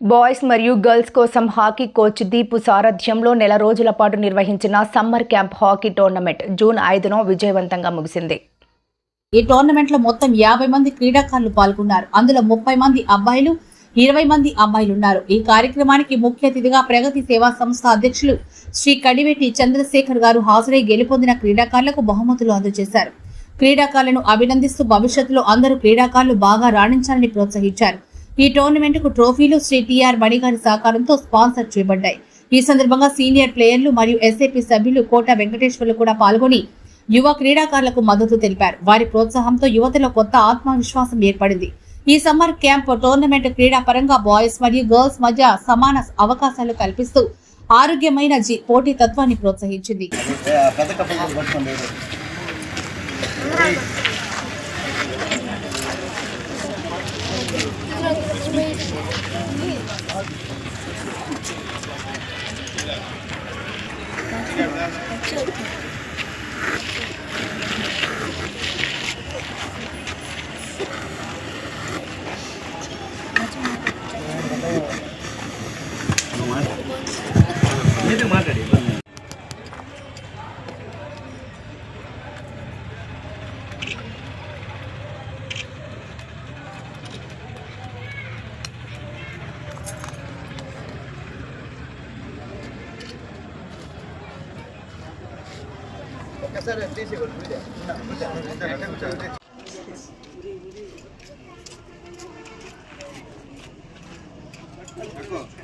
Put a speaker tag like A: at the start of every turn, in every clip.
A: Boys మరియు girls కోసం hockey coach Deepu సారథ్యంలో నెల రోజుల పాటు నిర్వహించిన summer camp hockey tournament June ఐదున విజయవంతంగా ముగిసింది.
B: ఈ టోర్నమెంట్లో మొత్తం యాభై మంది క్రీడాకారులు పాల్గొన్నారు. అందులో ముప్పై మంది అబ్బాయిలు ఇరవై మంది అమ్మాయిలు ఉన్నారు ఈ కార్యక్రమానికి ముఖ్య అతిథిగా ప్రగతి సేవా సంస్థ అధ్యక్షులు శ్రీ కడివెట్టి చంద్రశేఖర్ గారు హాజరై గెలుపొందిన క్రీడాకారులకు బహుమతులు అందజేశారు. క్రీడాకారులను అభినందిస్తూ భవిష్యత్తులో అందరూ క్రీడాకారులు బాగా రాణించాలని ప్రోత్సహించారు. ఈ టోర్నమెంట్కు ట్రోఫీలు శ్రీ టిఆర్ మణిగారి సహకారంతో స్పాన్సర్ చేయబడ్డాయి. ఈ సందర్భంగా సీనియర్ ప్లేయర్లు మరియు ఎస్ఏపీ సభ్యులు కోట వెంకటేశ్వర్లు కూడా పాల్గొని యువ క్రీడాకారులకు మద్దతు తెలిపారు. వారి ప్రోత్సాహంతో యువతలో కొత్త ఆత్మవిశ్వాసం ఏర్పడింది. ఈ సమ్మర్ క్యాంప్ టోర్నమెంట్ క్రీడా పరంగా బాయ్స్ మరియు గర్ల్స్ మధ్య సమాన అవకాశాలు కల్పిస్తూ ఆరోగ్యమైన జీ- పోటీతత్వాన్ని ప్రోత్సహించింది.
C: పెద్ద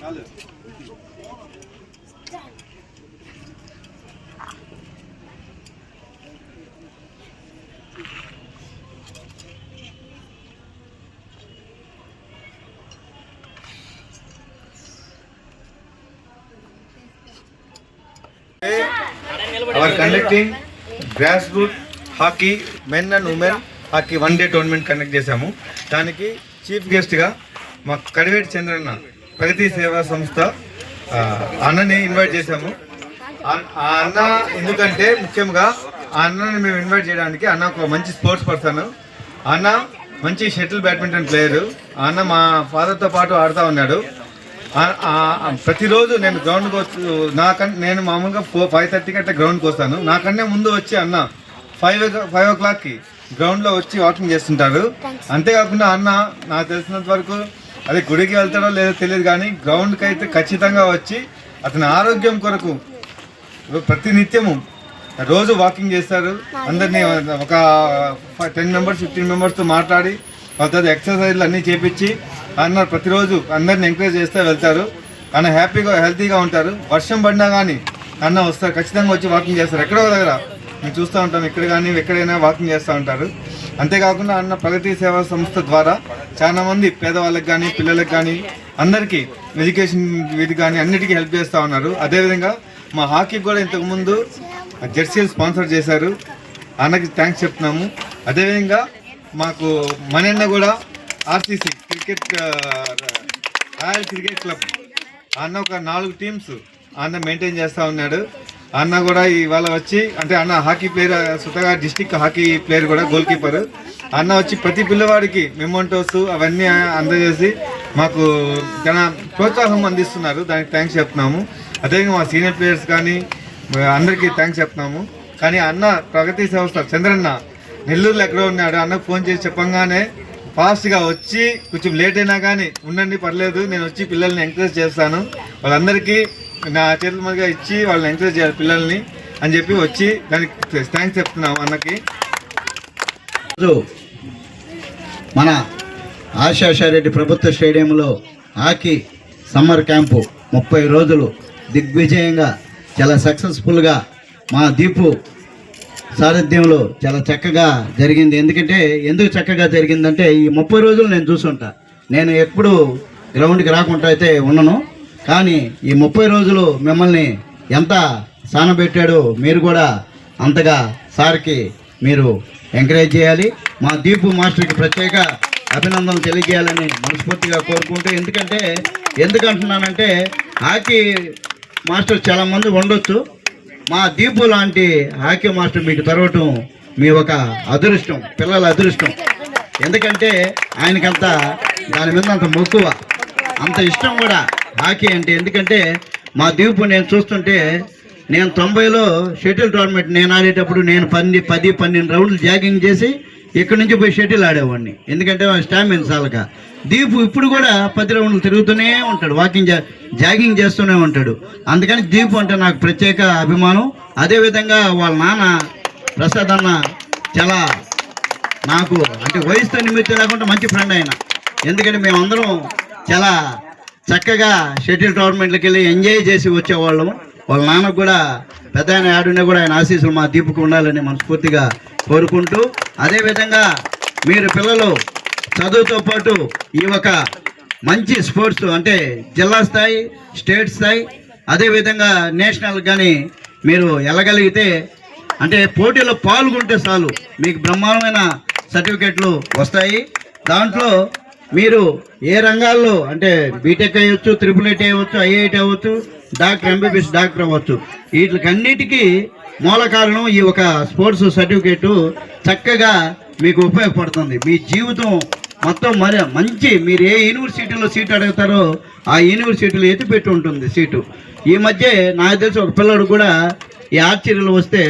C: చాలు our conducting grass root hockey men and women hockey one day tournament conduct చేశాము. దానికి చీఫ్ గెస్ట్గా మా కడివేటి చంద్రన్న ప్రగతి సేవా సంస్థ అన్నని ఇన్వైట్ చేశాము. ఆ- అన్న ఎందుకంటే ముఖ్యంగా ఆ అన్నని మేము ఇన్వైట్ చేయడానికి అన్న ఒక మంచి స్పోర్ట్స్ పర్సన్ అన్న మంచి షటిల్ బ్యాడ్మింటన్ ప్లేయరు అన్న మా ఫాదర్తో పాటు ఆడుతూ ఉన్నాడు. ప్రతిరోజు నేను గ్రౌండ్కి వచ్చి నాకన్ నేను మామూలుగా ఫోర్ ఫైవ్ థర్టీకి అట్లా గ్రౌండ్కి వస్తాను. నాకన్నా ముందు వచ్చి అన్న ఫైవ్ ఫైవ్ ఓ క్లాక్కి గ్రౌండ్లో వచ్చి వాకింగ్ చేస్తుంటారు అంతేకాకుండా అన్న నాకు తెలిసినంత వరకు అది గుడికి వెళ్తాడో లేదో తెలియదు కానీ గ్రౌండ్కి అయితే ఖచ్చితంగా వచ్చి అతని ఆరోగ్యం కొరకు ప్రతి నిత్యము రోజు వాకింగ్ చేస్తారు అందరినీ ఒక టెన్ మెంబర్స్ ఫిఫ్టీన్ మెంబర్స్తో మాట్లాడి తర్వాత ఎక్సర్సైజ్లు అన్నీ చేపించి అన్న ప్రతిరోజు అందరిని ఎంకరేజ్ చేస్తే వెళ్తారు. అన్న హ్యాపీగా హెల్తీగా ఉంటారు. వర్షం పడినా కానీ అన్న వస్తారు. ఖచ్చితంగా వచ్చి వాకింగ్ చేస్తారు. ఎక్కడో దగ్గర. మేము చూస్తూ ఉంటాం. ఇక్కడ కానీ ఎక్కడైనా వాకింగ్ చేస్తూ ఉంటారు. అంతేకాకుండా అన్న ప్రగతి సేవా సంస్థ ద్వారా చాలామంది పేదవాళ్ళకి కానీ పిల్లలకు కానీ అందరికీ ఎడ్యుకేషన్ వీటి కానీ అన్నిటికీ హెల్ప్ చేస్తూ ఉన్నారు. అదేవిధంగా మా హాకీ కూడా ఇంతకుముందు జెర్సీలు స్పాన్సర్ చేశారు. అన్నకి థ్యాంక్స్ చెప్తున్నాము. అదేవిధంగా మాకు మనన్న కూడా ఆర్సీసీ క్రికెట్ ఆ, రాయల్ క్రికెట్ క్లబ్. అన్న ఒక నాలుగు టీమ్స్ అన్న మెయింటైన్ చేస్తూ ఉన్నాడు. అన్న కూడా ఇవాళ వచ్చి అంటే అన్న హాకీ ప్లేయర్ సుతగా డిస్టిక్ హాకీ ప్లేయర్ కూడా గోల్ కీపర్ అన్న వచ్చి ప్రతి పిల్లవాడికి మెమోంటోస్ అవన్నీ అందజేసి మాకు చాలా ప్రోత్సాహం అందిస్తున్నారు. దానికి థ్యాంక్స్ చెప్తున్నాము. అదేవిధంగా మా సీనియర్ ప్లేయర్స్ కానీ అందరికీ థ్యాంక్స్ చెప్తున్నాము. కానీ అన్న ప్రగతి సంస్థ చంద్రన్న నెల్లూరులో ఎక్కడో ఉన్నాడు. అన్నకు ఫోన్ చేసి చెప్పంగానే ఫాస్ట్గా వచ్చి కొంచెం లేట్ అయినా కానీ ఉండండి పర్లేదు నేను వచ్చి పిల్లల్ని ఎంకరేజ్ చేస్తాను. వాళ్ళందరికీ నా చేతుల మీదుగా ఇచ్చి వాళ్ళని ఎంకరేజ్ చేయాలి పిల్లల్ని అని చెప్పి వచ్చి దానికి థ్యాంక్స్ చెప్తున్నాం అన్నకి.
D: మన ఆశాషారెడ్డి ప్రభుత్వ స్టేడియంలో హాకీ సమ్మర్ క్యాంపు ముప్పై రోజులు దిగ్విజయంగా చాలా సక్సెస్ఫుల్గా మా దీపు సారథ్యంలో చాలా చక్కగా జరిగింది. ఎందుకంటే ఎందుకు చక్కగా జరిగిందంటే ఈ ముప్పై రోజులు నేను చూసుంటా. నేను ఎప్పుడు గ్రౌండ్కి రాకుండా అయితే ఉన్నను. కానీ ఈ ముప్పై రోజులు మిమ్మల్ని ఎంత సానబెట్టాడో మీరు కూడా అంతగా సార్కి మీరు ఎంకరేజ్ చేయాలి. మా దీపు మాస్టర్కి ప్రత్యేక అభినందనలు తెలియజేయాలని మనస్ఫూర్తిగా కోరుకుంటూ ఎందుకంటే ఎందుకంటున్నానంటే హాకీ మాస్టర్ చాలామంది ఉండొచ్చు. మా దీపు లాంటి హాకీ మాస్టర్ మీకు తెరవటం మీ ఒక అదృష్టం పిల్లల అదృష్టం. ఎందుకంటే ఆయనకంత దాని మీద అంత మక్కువ అంత ఇష్టం కూడా హాకీ అంటే. ఎందుకంటే మా దీపు నేను చూస్తుంటే నేను తొంభైలో షటిల్ టోర్నమెంట్ నేను ఆడేటప్పుడు నేను పన్నెండు పది పన్నెండు రౌండ్లు జాగింగ్ చేసి ఇక్కడి నుంచి పోయి షటిల్ ఆడేవాడిని. ఎందుకంటే స్టామిన్ చాలక. దీపు ఇప్పుడు కూడా పది రౌండ్లు తిరుగుతూనే ఉంటాడు వాకింగ్ జా- జాగింగ్ చేస్తూనే ఉంటాడు. అందుకని దీపు అంటే నాకు ప్రత్యేక అభిమానం. అదేవిధంగా వాళ్ళ నాన్న ప్రసాద్ అన్న చాలా నాకు అంటే వయసుతో నిమిత్తం లేకుండా మంచి ఫ్రెండ్ ఆయన. ఎందుకంటే మేమందరం చాలా చక్కగా షటిల్ టోర్నమెంట్లకు వెళ్ళి ఎంజాయ్ చేసి వచ్చేవాళ్ళం. వాళ్ళ నాన్నకు కూడా పెద్ద ఆయన ఆడున్నా కూడా ఆయన ఆశీస్సులు మా దీపుకు ఉండాలని మనస్ఫూర్తిగా కోరుకుంటూ అదేవిధంగా మీరు పిల్లలు చదువుతో పాటు ఈ ఒక మంచి స్పోర్ట్స్ అంటే జిల్లా స్థాయి స్టేట్ స్థాయి అదేవిధంగా నేషనల్ కానీ మీరు వెళ్ళగలిగితే అంటే పోటీలో పాల్గొంటే చాలు. మీకు బ్రహ్మాండమైన సర్టిఫికెట్లు వస్తాయి. దాంట్లో మీరు ఏ రంగాల్లో అంటే బీటెక్ అయ్యొచ్చు త్రిపుల్ ఐటీ అవ్వచ్చు ఐఐటి అవ్వచ్చు డాక్టర్ ఎంబీబీఎస్ డాక్టర్ అవ్వచ్చు. వీటికన్నిటికీ మూల కారణం ఈ ఒక స్పోర్ట్స్ సర్టిఫికేటు చక్కగా మీకు ఉపయోగపడుతుంది. మీ జీవితం మొత్తం మరి మంచి మీరు ఏ యూనివర్సిటీలో సీట్ అడుగుతారో ఆ యూనివర్సిటీలో ఎత్తిపెట్టి ఉంటుంది సీటు. ఈ మధ్య నాకు తెలిసి ఒక పిల్లడు కూడా ఈ ఆర్చరీలో వస్తే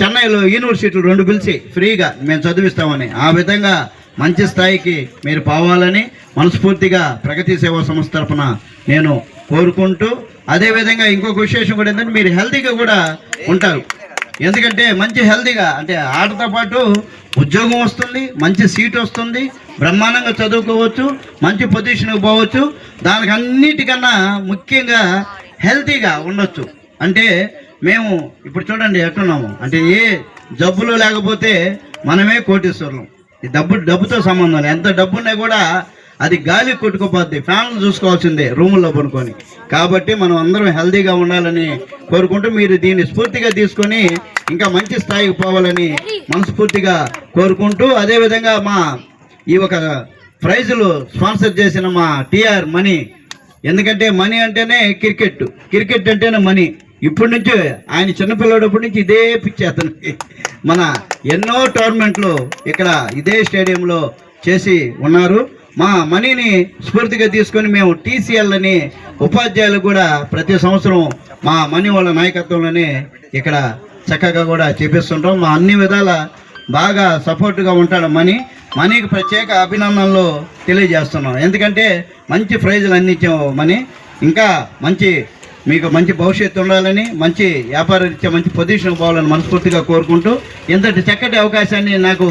D: చెన్నైలో యూనివర్సిటీలు రెండు పిలిచి ఫ్రీగా మేము చదివిస్తామని. ఆ విధంగా మంచి స్థాయికి మీరు పోవాలని మనస్ఫూర్తిగా ప్రగతి సేవా సంస్థ తరఫున నేను కోరుకుంటూ అదేవిధంగా ఇంకొక విశేషం కూడా ఏంటంటే మీరు హెల్తీగా కూడా ఉంటారు. ఎందుకంటే మంచి హెల్తీగా అంటే ఆటతో పాటు ఉద్యోగం వస్తుంది మంచి సీట్ వస్తుంది బ్రహ్మాండంగా చదువుకోవచ్చు మంచి పొజిషన్కి పోవచ్చు దానికి అన్నిటికన్నా ముఖ్యంగా హెల్తీగా ఉండొచ్చు. అంటే మేము ఇప్పుడు చూడండి ఎట్టున్నాము అంటే ఏ జబ్బులు లేకపోతే మనమే కోటీశ్వరులం. ఈ డబ్బు డబ్బుతో సంబంధం లేదు. ఎంత డబ్బు ఉన్నా కూడా అది గాలి కొట్టుకుపోద్ది. ఫ్యాన్లు చూసుకోవాల్సిందే రూముల్లో పడుకొని. కాబట్టి మనం అందరం హెల్తీగా ఉండాలని కోరుకుంటూ మీరు దీన్ని స్ఫూర్తిగా తీసుకొని ఇంకా మంచి స్థాయికి పోవాలని మనస్ఫూర్తిగా కోరుకుంటూ అదేవిధంగా మా ఈ ఒక ప్రైజులు స్పాన్సర్ చేసిన మా టిఆర్ మనీ. ఎందుకంటే మనీ అంటేనే క్రికెట్. క్రికెట్ అంటేనే మనీ. ఇప్పటి నుంచి ఆయన చిన్నపిల్లడప్పటి నుంచి ఇదే పిచ్చి అతనికి మన ఎన్నో టోర్నమెంట్లు ఇక్కడ ఇదే స్టేడియంలో చేసి ఉన్నారు. మా మనీని స్ఫూర్తిగా తీసుకొని మేము టీసీఎల్ అని ఉపాధ్యాయులు కూడా ప్రతి సంవత్సరం మా మనీ వాళ్ళ నాయకత్వంలోనే ఇక్కడ చక్కగా కూడా చేపిస్తుంటాం. మా అన్ని విధాల బాగా సపోర్ట్గా ఉంటాడు మనీ. మనీకి ప్రత్యేక అభినందనలు తెలియజేస్తున్నాం. ఎందుకంటే మంచి ప్రైజులు అందించాము మనీ. ఇంకా మంచి మీకు మంచి భవిష్యత్తు ఉండాలని మంచి వ్యాపార రీత్యా మంచి పొజిషన్ పోవాలని మనస్ఫూర్తిగా కోరుకుంటూ ఇంతటి చక్కటి అవకాశాన్ని నాకు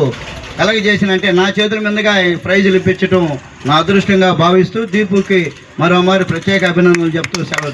D: కలగజేసినంటే నా చేతుల మీదుగా ఈ ప్రైజులు ఇప్పించడం నా అదృష్టంగా భావిస్తూ దీపుకి మరోమారు ప్రత్యేక అభినందనలు చెప్తూ సెలవు